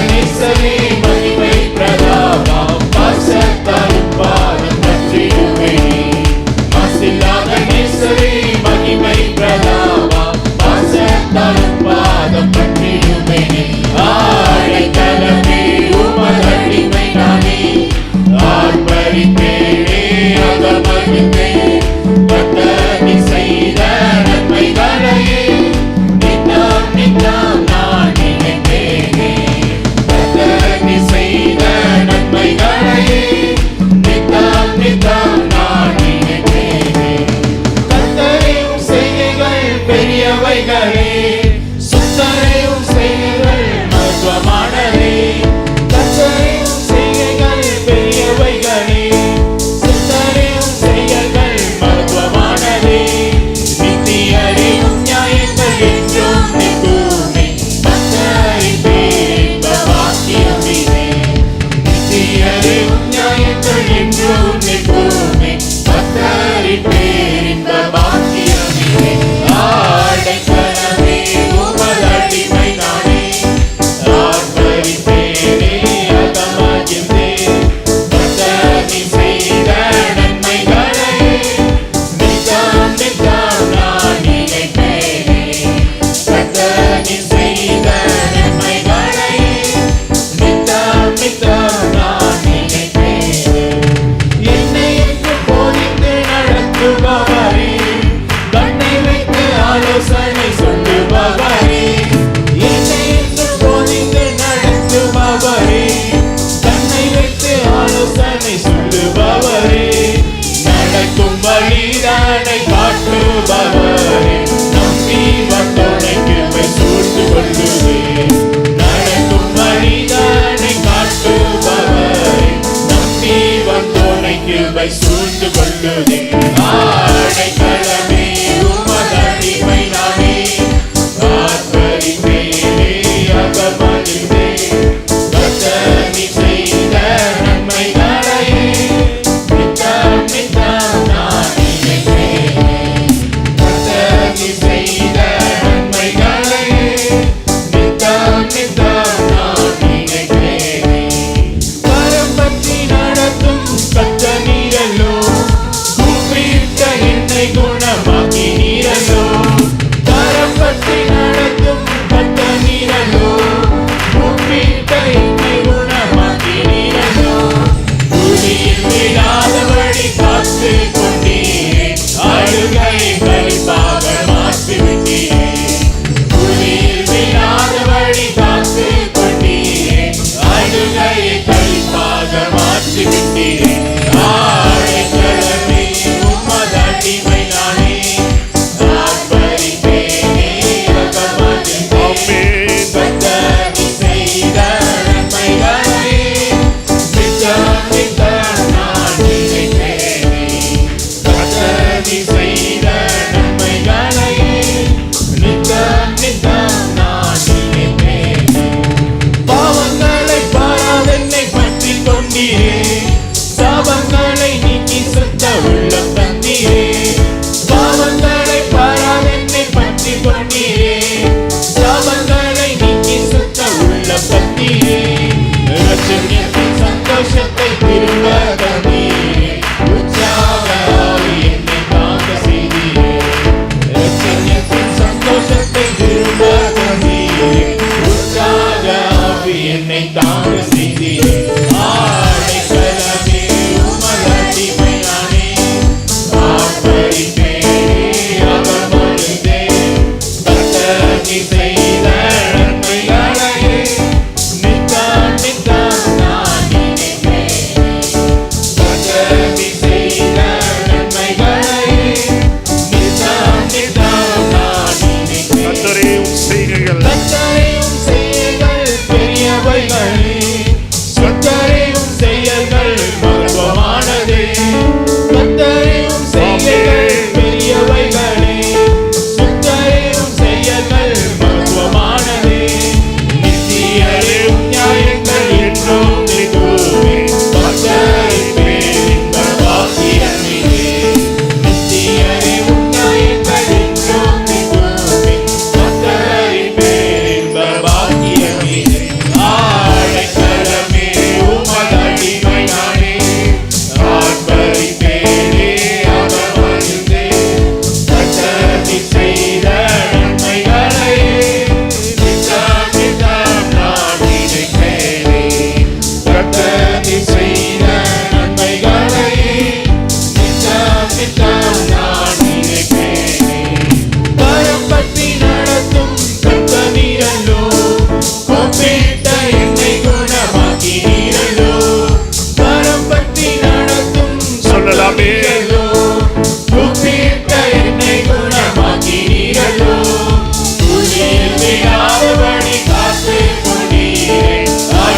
பவரே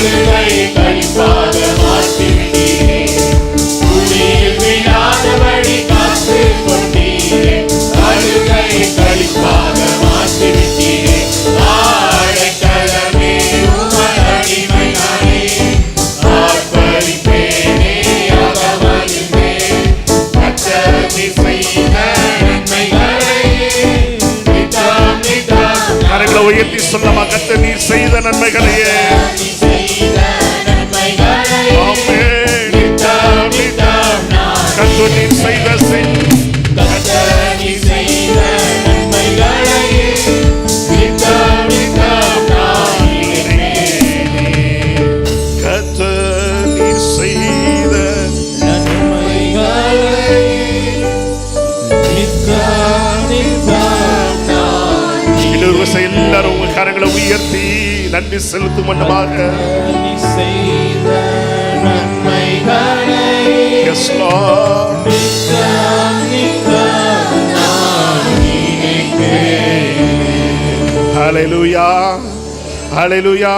Hallelujah. செய்த எல்லாரும் உங்க கரங்களை உயர்த்தி நன்றி செலுத்தும் மண்டமாக செய்த நன்மைகளை அலையலுயா அலையலுயா